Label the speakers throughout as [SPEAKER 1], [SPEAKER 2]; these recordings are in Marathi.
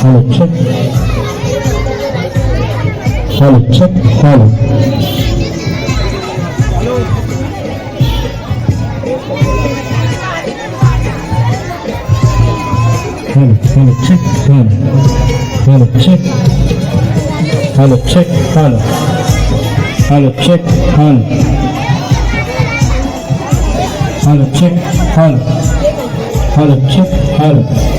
[SPEAKER 1] Follow, check. Follow, check, follow. Follow, follow, check, follow. Follow, check. Follow, check, follow. Follow, check, follow. Follow, check, follow. Follow, check,
[SPEAKER 2] follow.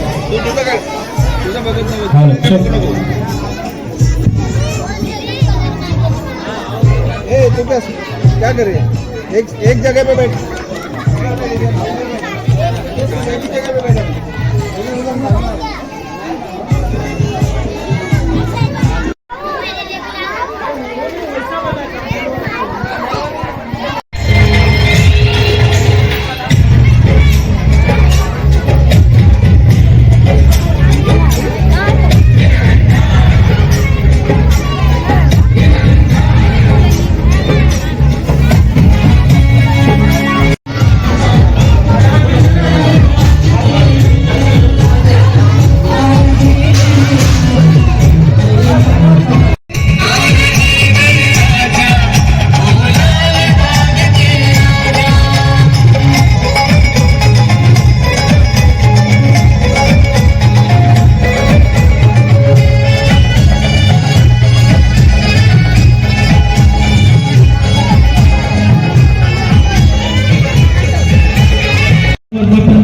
[SPEAKER 2] एक एक जगह पे बैठ. एक जगह पे बैठ.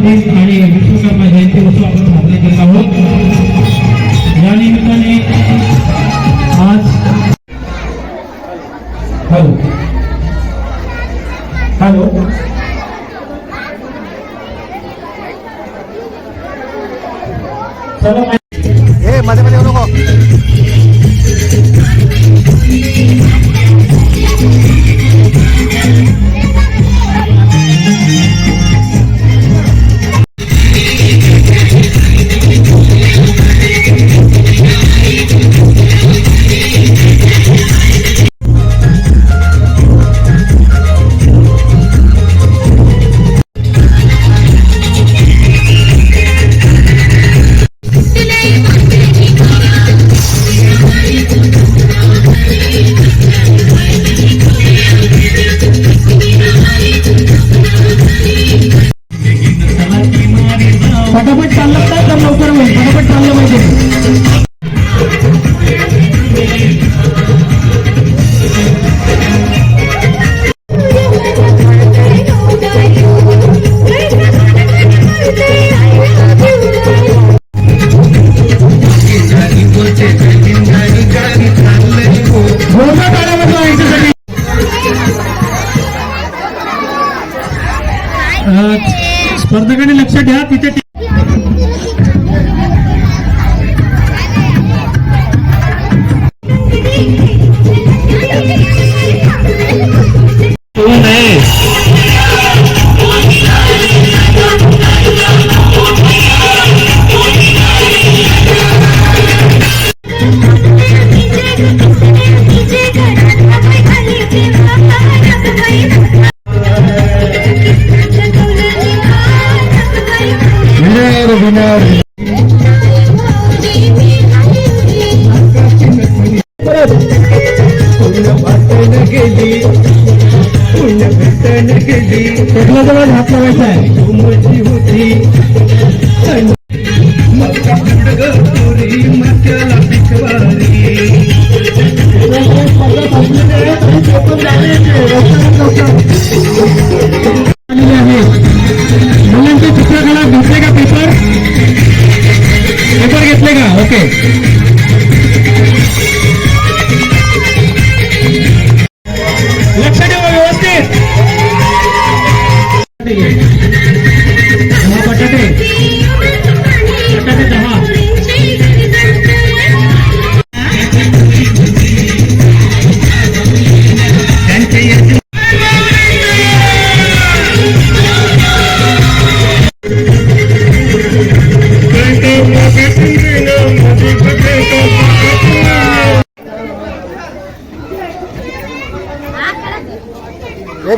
[SPEAKER 2] Cristo. Este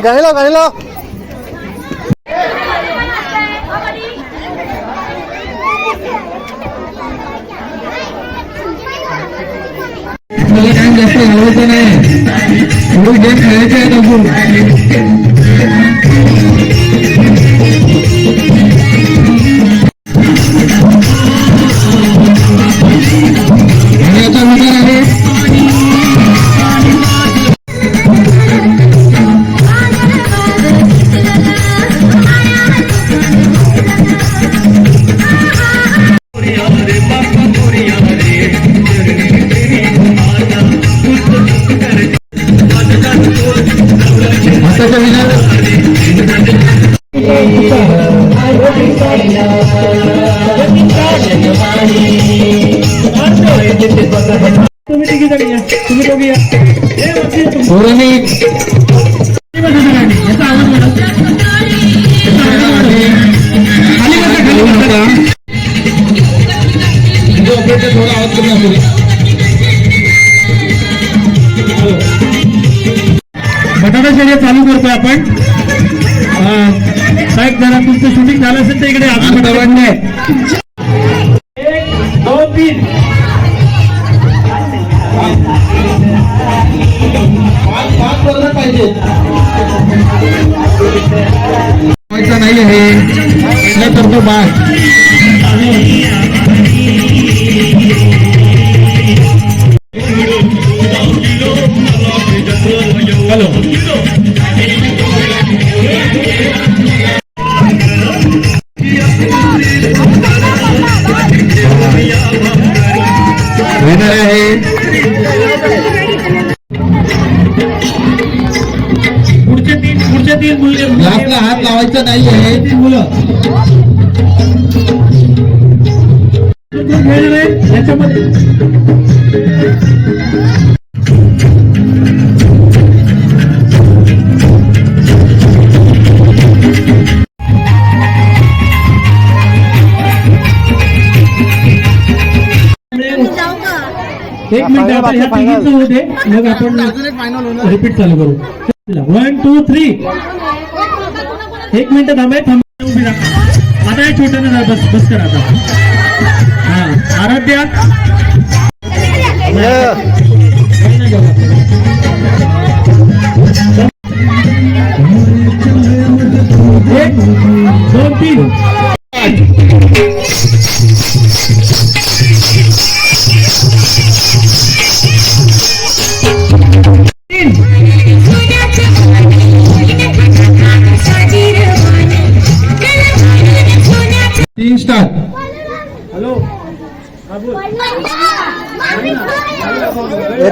[SPEAKER 2] গাড়ি লাও গাড়ি
[SPEAKER 1] লাও
[SPEAKER 2] খেলেছে बसा.
[SPEAKER 1] थोडा आवाज कमी असू दे
[SPEAKER 2] बटाटा शर्यत चालू करतोय आपण अं, साहेब जरा तुमचं शूटिंग झालं असेल तर इकडे एक मिनिट आता ह्या तिघींचं होऊ दे. मग आपण रिपीट चालू करू. वन टू थ्री एक मिनिट थांबाय थांबा उभी राहा. आता या छोट्यानं बस बस करा आता. हा आराध्या. काही नाही बघा. एक दोन तीन.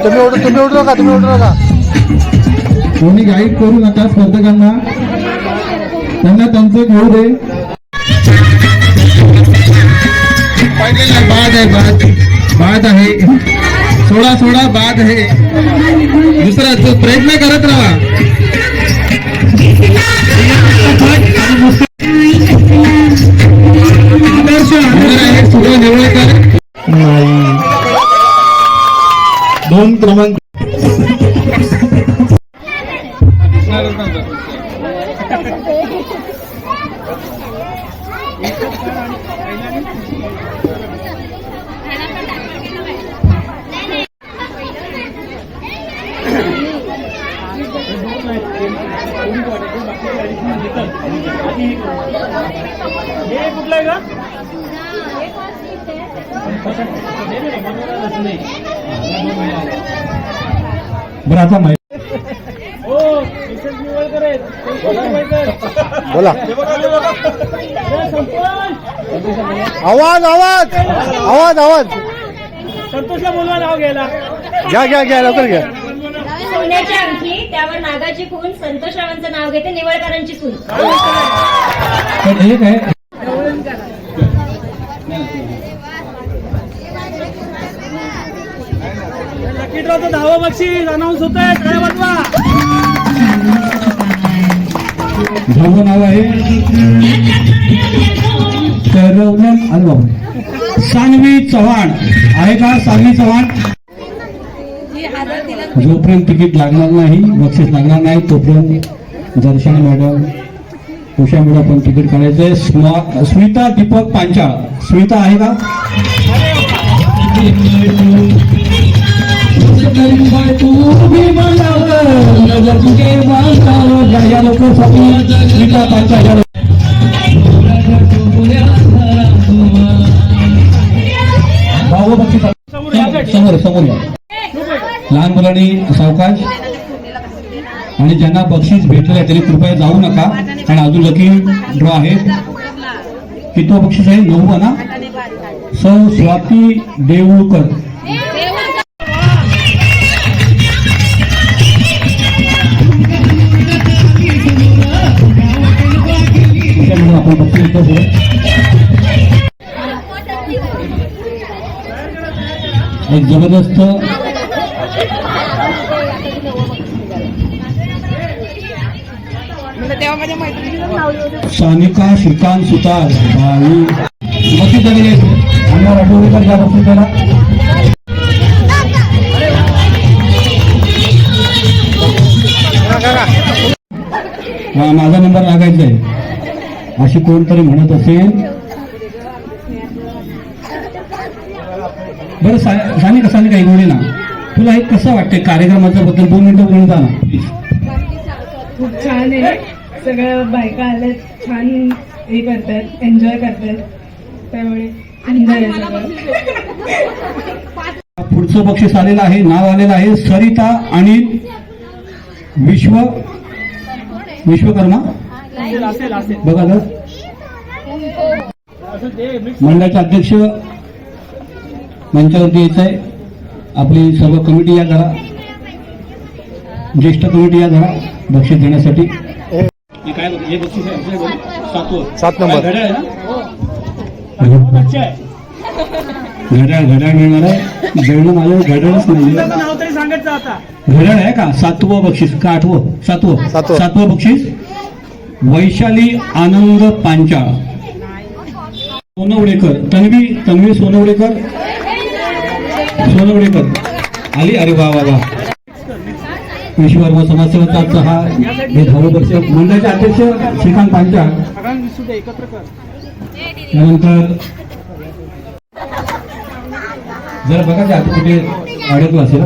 [SPEAKER 3] तुम्ही उडू तुम्ही उडू नका तुम्ही उडू नका.
[SPEAKER 1] कोणी गाईड करू नका स्पर्धकांना. त्यांना त्यांचं घेऊ दे. बाद आहे बाद. बाद आहे. सोडा सोडा बाद आहे. दुसरा तो प्रयत्न करत राहा. दोन क्रमांक
[SPEAKER 2] हे कुठलं आहे का
[SPEAKER 1] बरं आता माहिती
[SPEAKER 2] हो.
[SPEAKER 3] बोला आवाज आवाज आवाज आवाज.
[SPEAKER 2] संतोषला बोलवा नाव घ्यायला.
[SPEAKER 3] घ्या घ्या घ्या लवकर घ्या.
[SPEAKER 4] सोन्याची अंगठी त्यावर नागाची खून संतोषरावांचं नाव घेते निवळकरांची सून.
[SPEAKER 1] पण एक आहे
[SPEAKER 2] लकी ड्रॉचं बक्षीस अनाऊन्स होत आहे काय वाजवा
[SPEAKER 1] भाऊ नाव आहे. शरवण अनुभव. सानवी चव्हाण. आहे का सानवी चव्हाण? जोपर्यंत तिकीट लागणार नाही बक्षीस लागणार नाही तोपर्यंत दर्शन मॅडम उषा मॅडम पण तिकीट काढायचंय स्मिता दीपक पांचाळ. स्मिता आहे का? समोर समोर लहान मुलांनी सावकाश आणि ज्यांना बक्षीस भेटलेलं आहे त्यांनी कृपया जाऊ नका. कारण अजून लकी ड्रॉ आहे. कितो बक्षीस आहे नऊ ना? सौ स्वाती देऊळकर. एक जबरदस्त. सानिका श्रीकांत सुतार. बाई. बक्षीस झालेली आहे अण्णा राठोडकर या बक्षीस द्यायला मा- माझा नंबर लागायचा आहे. अशी कोणतरी म्हणत असेल? बरं सानिका सानिका एक ना तुला हे कसं वाटतंय कार्यक्रमाच्या बद्दल? दोन मिनिटं बोलून जा ना प्लीज
[SPEAKER 5] खूप छान आहे. सगळं बायका आल्यात छान हे करतात एन्जॉय करतात. त्यामुळे
[SPEAKER 1] पुढचं बक्षीस आलेलं आहे नाव आलेलं आहे सरिता आणि विश्व विश्वकर्मा. बघा मंडळाचे अध्यक्ष मंचावरती यायचं आहे. आपली सर्व कमिटी या करा ज्येष्ठ कमिटी या जरा बक्षीस देण्यासाठी. हे काय बघ- हे बक्षीस आहे आपलं बघ. सातवं.
[SPEAKER 3] सात नंबर.
[SPEAKER 1] घड्याळ आहे ना? घड्याळ. मिळणार आहे. जेवण माझं घड्याळच नाही.
[SPEAKER 2] नाव तरी सांगायचं आता.
[SPEAKER 1] घड्याळ आहे का? सातवं बक्षीस का आठवं? सातवं.
[SPEAKER 3] सातवं.
[SPEAKER 1] सातवं बक्षीस? वैशाली आनंद पांचाळ. सोनवडेकर. तन्वी तन्वी सोनवडेकर. सोनवडेकर. आली? अरे वा वा वा. विश्वकर्मा समाजसेवेचा हा हे दहावं मंडळाचे अध्यक्ष श्रीकांत पांचाळ. त्यानंतर जरा बघा ते आता कुठे अडकलं असेल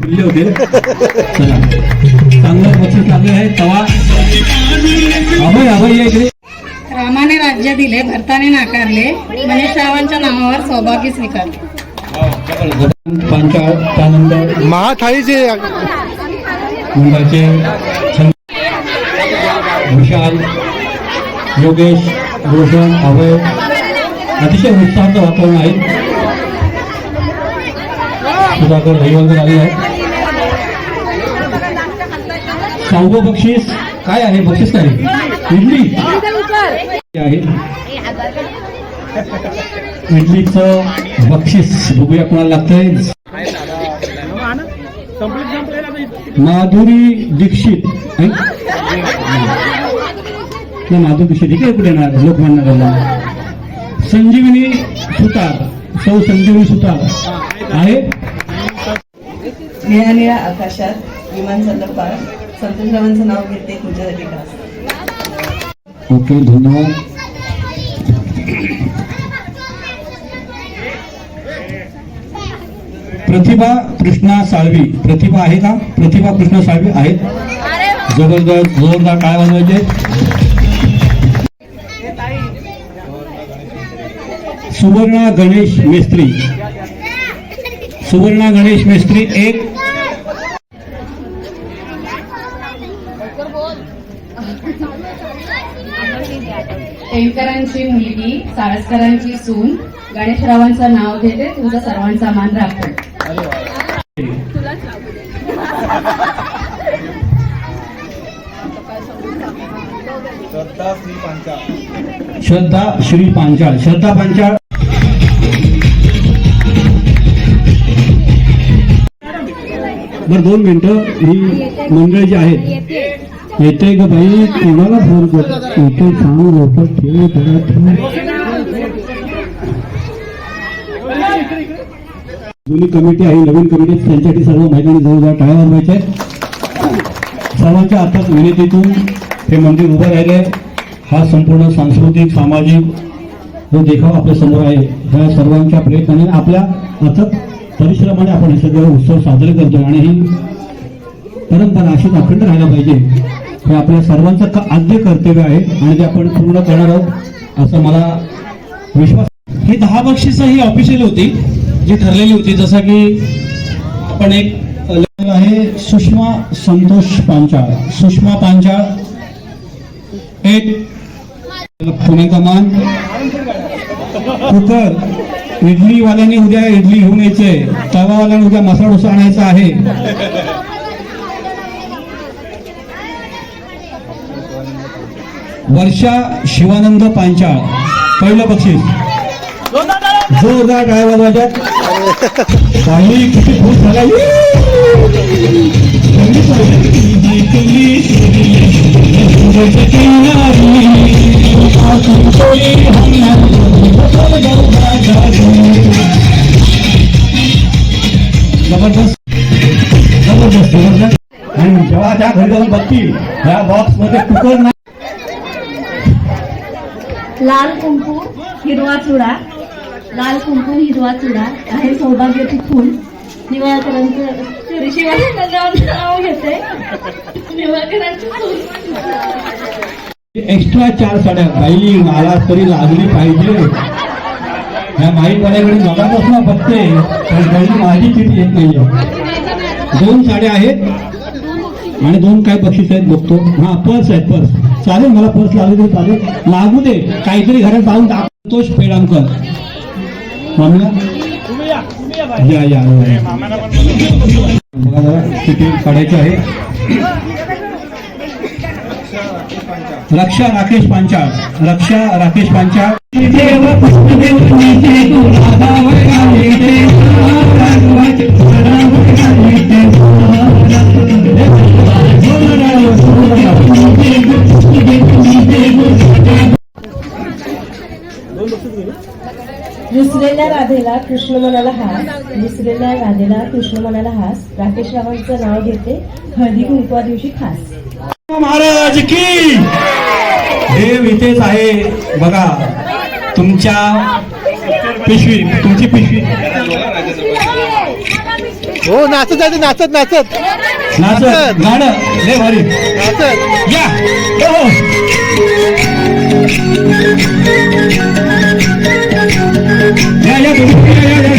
[SPEAKER 1] होते. चांगलं लागले आहे. तवा. अभय अभय या इकडे.
[SPEAKER 5] रामाने राज्य दिले भरताने नाकारले. मनीषरावांच्या नावावर सौभाग्य स्वीकारले.
[SPEAKER 1] पांचाळ त्यानंतर
[SPEAKER 3] महाथाळीचे
[SPEAKER 1] विशाल योगेश रोशन अभय. अतिशय उत्साहाचं वातावरण आहे. सुधाकर रविवार आले आहेत. सहावं बक्षीस काय आहे? बक्षीस काय? इडली. आहे. इडलीचं बक्षीस. बघूया कोणाला लागतंय. माधुरी दीक्षित. नाही माधुरी दीक्षित इकडे कुठे येणार? लोकमान्य करला संजीवनी सुतार. सौ संजीवनी सुतार. आहे?
[SPEAKER 6] निळ्या निळ्या आकाशात विमान चाललं पार संतोषरावांचं नाव घेते तुझ्यासाठी खास
[SPEAKER 1] ओके धन्यवाद. प्रतिभा कृष्णा साळवी. प्रतिभा आहे का? प्रतिभा कृष्णा साळवी आहेत. जबरदस्त जोरदार काय वाजवायचे? सुवर्णा गणेश मेस्त्री. सुवर्णा गणेश मेस्त्री एक.
[SPEAKER 5] टेमकरांची मुलगी साळसकरांची सून. गणेशरावांचं नाव घेते तुझा सर्वांचा मान राखतो.
[SPEAKER 1] श्रद्धा श्री पांचाळ. श्रद्धा पांचाळ. बरं दोन मिनटं. ही मंडळ जी आहेत. येते का बाई? कोणाला फोन कर. येते सांग लवकर ठेव जरा जुनी कमिटी आहे नवीन कमिटी त्यांच्यासाठी सर्व महिलांनी जवळजवळ टाळ्या वाजवायच्या सर्वांच्या आताच विनंतीतून हे मंदिर उभं राहिले हा संपूर्ण सांस्कृतिक सामाजिक जो देखावा आपल्यासमोर आहे ह्या सर्वांच्या प्रयत्नाने आपल्या अथक परिश्रमाने आपण हे सगळे उत्सव साजरे करतो आणि ही परंपरा अशीच अखंड राहायला पाहिजे. हे आपल्या सर्वांचं आद्य कर्तव्य आहे आणि ते आपण पूर्ण करणार आहोत असं मला विश्वास
[SPEAKER 2] ही दहा बक्षिसं ही ऑफिशियल होती जी ठरलेली होती. जसं की आपण एक
[SPEAKER 1] आहे सुषमा संतोष पांचाळ. सुषमा पांचाळ एक पुणे कमान कुकर. इडलीवाल्यांनी उद्या इडली घेऊन यायचे. तवावाल्यांनी उद्या मसाला डोसा आणायचा आहे. वर्षा शिवानंद पांचाळ. पहिलं बक्षीस. जोरदार ड्रायव्हर वाजवायच्यात. काही किती खुश झाला जबरदस्त जबरदस्त जबरदस्त आणि जेव्हा त्या घरी जाऊन बघतील या बॉक्समध्ये कुकर नाही
[SPEAKER 4] लाल कुंकू हिरवा चुडा. लाल कुंकू हिरवा चुडा. आहे सौभाग्याची फूल. निवाळकरांचं सॉरी नाव घेते. निवाळकरांचं
[SPEAKER 1] एक्स्ट्रा चार साड्या. बाई मला तरी लागली पाहिजे. या माईकवाल्याकडे मगाच ना बघते पण काही माझी किती येत नाही दोन साड्या आहेत. आणि दोन काय बक्षीस आहेत बघतो. हा पर्स आहेत पर्स. चालेल मला पर्स लागली तरी चालेल. लागू दे काहीतरी घरात जाऊन संतोष पेडांकर मामला? या या बघा जरा किती काढायचं आहे. रक्षा राकेश पांचाळ रक्षा राकेश पांचाळ.
[SPEAKER 4] दुसरेल्या राधेला कृष्ण मनाला हास दुसरेल्या राधेला कृष्ण मनाला हास. राकेश रावांचं नाव घेते हळदी कुंकवा दिवशी खास.
[SPEAKER 1] महाराज की? देव इथेच आहे. बघा तुमच्या पिशवी तुमची पिशवी.
[SPEAKER 3] हो नाचत जाते नाचत नाचत.
[SPEAKER 1] नाचत गाणं. लय भारी.
[SPEAKER 3] नाचत.
[SPEAKER 1] या. हो. या या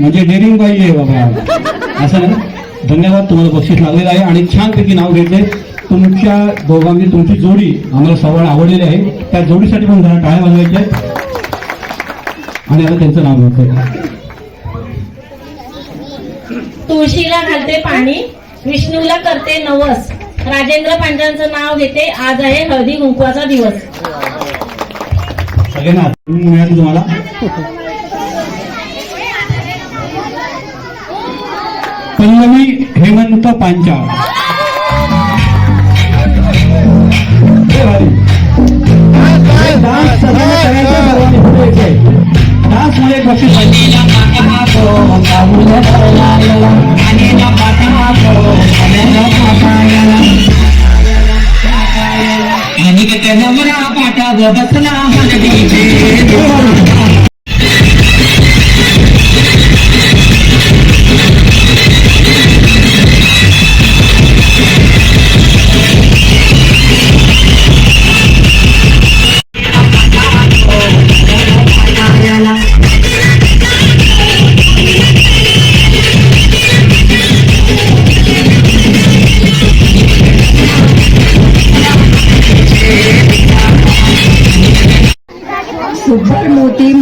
[SPEAKER 1] म्हणजे डेअरिंग पाहिजे बाबा. असं ना? धन्यवाद तुम्हाला बक्षीस लागलेलं आहे आणि छानपैकी नाव घेतले. तुमच्या दोघांनी तुमची जोडी आम्हाला सवड आवडलेली आहे. त्या जोडीसाठी पण जरा टाळ्या वाजवायच्या. आणि आता त्यांचं नाव घेतलं
[SPEAKER 4] तुळशीला घालते पाणी विष्णूला करते नवस. राजेंद्र पांडवांचं नाव घेते आज आहे हळदी कुंकवाचा दिवस.
[SPEAKER 1] सगळ्यांना तुम्हाला. पल्लवी हेमंत पांचाळ हे भारी. डान्स सगळ्यांना करायचा, सर्वांनी पुढे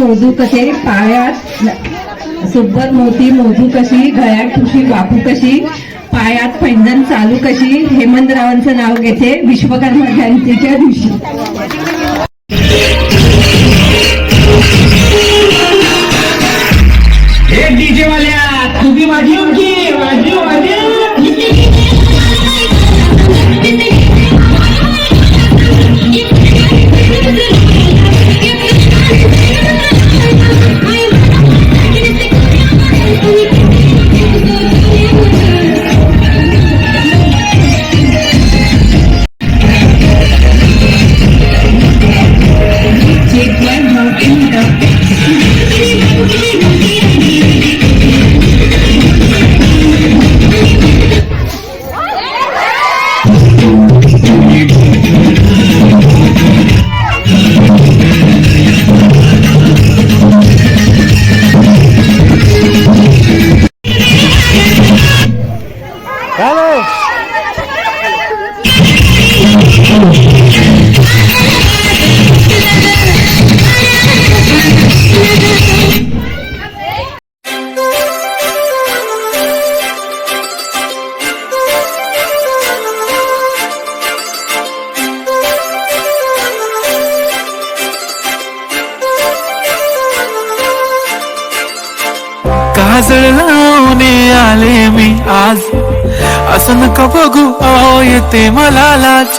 [SPEAKER 5] मोजू कसे? पायात सुब्बत मोती मोजू कशी? गळ्यात ठुशी वापू कशी?
[SPEAKER 7] पायात पैंजण चालू कशी? हेमंतरावांचं नाव घेते विश्वकर्मा जयंतीच्या दिवशी.
[SPEAKER 8] येते लाज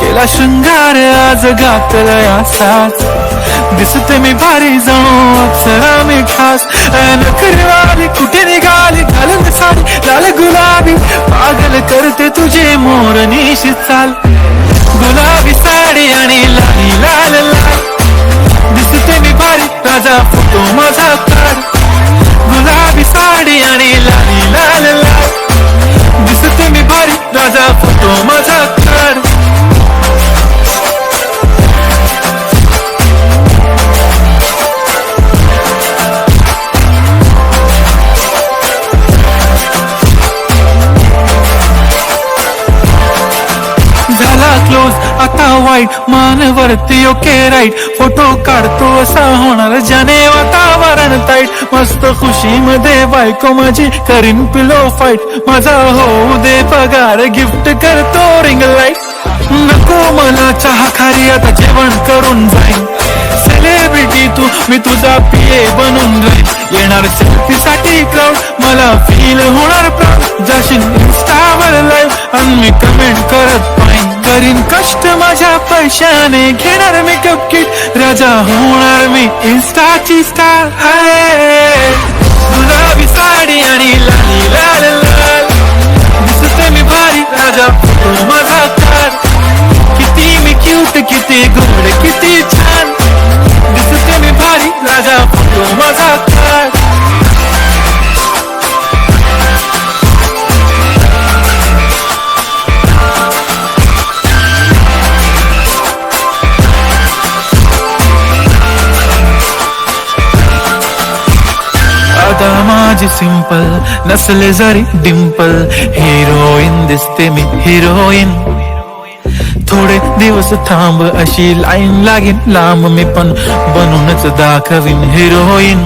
[SPEAKER 8] केला शृंगार आज घातला असाच दिसते मी भारी जाऊ अप्सरा मी खास. नकरवाली कुठे निघाली? घालून साडी लाल गुलाबी. पागल करते तुझे मोर निशी चाल. गुलाबी साडी आणि लाली लाल लाल. दिसते मी भारी राजा फोटो माझा काढ. गुलाबी साडी आणि लाली लाल भारी राजा फोटो माझा वाईट मानवरती ओके राईट फोटो काढतो असा होणार ज्याने वातावरण ताईट मस्त खुशी मध्ये बायको माझी करीन पिलो फाईट माझा होऊ दे पगार गिफ्ट करतो रिंग लाइट नको मला चहा खारी आता जेवण करून जाईन. सेलिब्रिटी तू मी तुझा पिये बनून जाईन. येणार सेल्फीसाठी क्राऊड मला फील होणार प्राऊड जाशील इंस्टावर लाईव्ह आणि मी कमेंट करत पाहिन करीन कष्ट माझ्या पैशाने घेणार मेकअप किट राजा होणार मी इन्स्टाची स्टार हाय गुलाबी साडी आणि लाली लाल लाल. दिसते मी भारी राजा. माझा मी क्यूट किती गोड किती छान दिसते मी भारी राजा फोटो माझा काढ आता माझी सिंपल नसले जरी डिंपल हिरोईन दिसते मी हिरोईन थोडे दिवस थांब अशी लाईन लागेल लांब मी पण. बनूनच दाखवीन हिरोईन.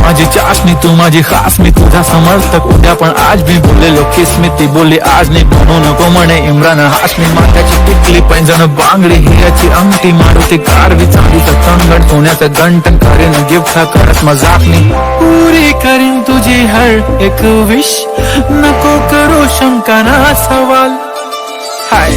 [SPEAKER 8] माझी चाशनी तू माझी खास मी तुझा समर्थक. उद्या पण आज मी बोललेलो किस मी ती बोलली आज नाही बनू नको म्हणे इम्रान. हाशमी माथ्याची टिकली पैंजण बांगडी हिऱ्याची अंगठी मारुती कारवी. चांदीचं कंगण सोन्याचं गंटन करेन गिफ्ट हा करत मजाक मी. पुरी करीन तुझी हर एक विश नको करू शंका ना सवाल. हाय.